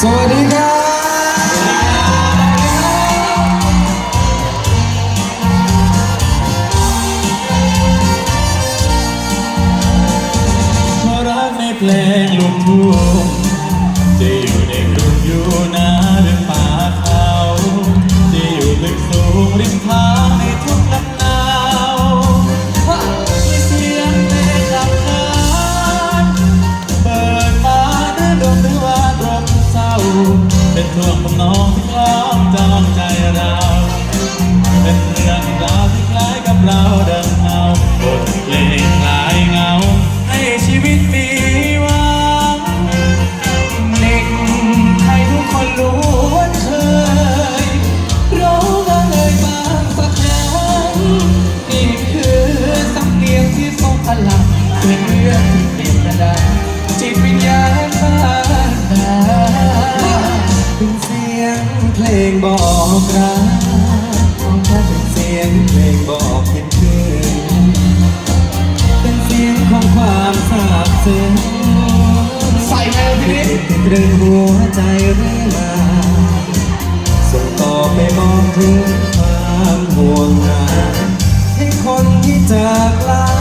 สวัสดีครับเพราะรักในเพลงลูกทุ่งจะอยู่ เป็นท่วงของน้องที่คล้องจองใจเรา เป็นเรื่องราวที่คล้ายกับเราดังเงาบทเพลงคลายเงา ให้ชีวิตมีหวังเด็กให้ทุกคนรู้ว่าเคยร้องมาเลยบางสักครั้งนี่คือสำเนียงที่ทรงพลังเป็นเรื่องที่ รักของฉันเป็นเสียงเพลงบอกคิดถึงเป็นเสียงของความซาบซึ้งใส่แมวพี่นิดติดตรึงหัวใจเรื่อยมาส่งต่อไปมองถึงความห่วงหาให้คนที่จากลา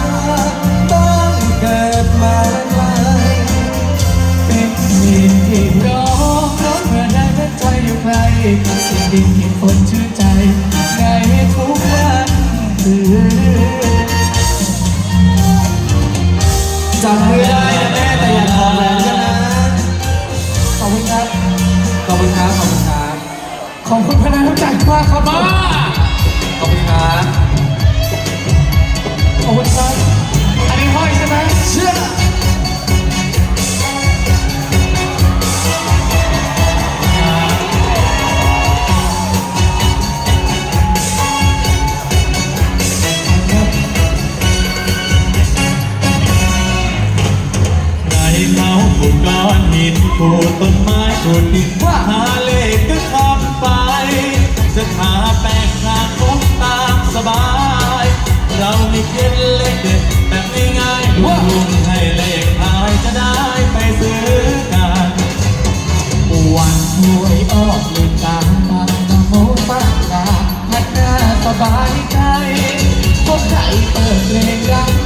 สิ่งดีที่คนชื่นใจในทุกวันคืนจำไม่ได้นะแม่แต่อยากบอกแล้วกันนะ ขอบคุณครับ ขอบคุณครับ ขอบคุณครับ ขอบคุณพนักงานจ่ายมากครับมาขอบ ดินเมาขุดก้อนหินขูดต้นไม้ขูดดินหาเลขก็ทำไป จะหาแป้งหาคบตามสบาย เราไม่เคล็ดเลขเด็ดแบบง่ายๆดูดงให้เลขทายจะได้ไปซื้อกันวันหวยออกเลืกตาตาโมปากกาพัดหน้าสบายใจพบใครเปิดเพลงดัง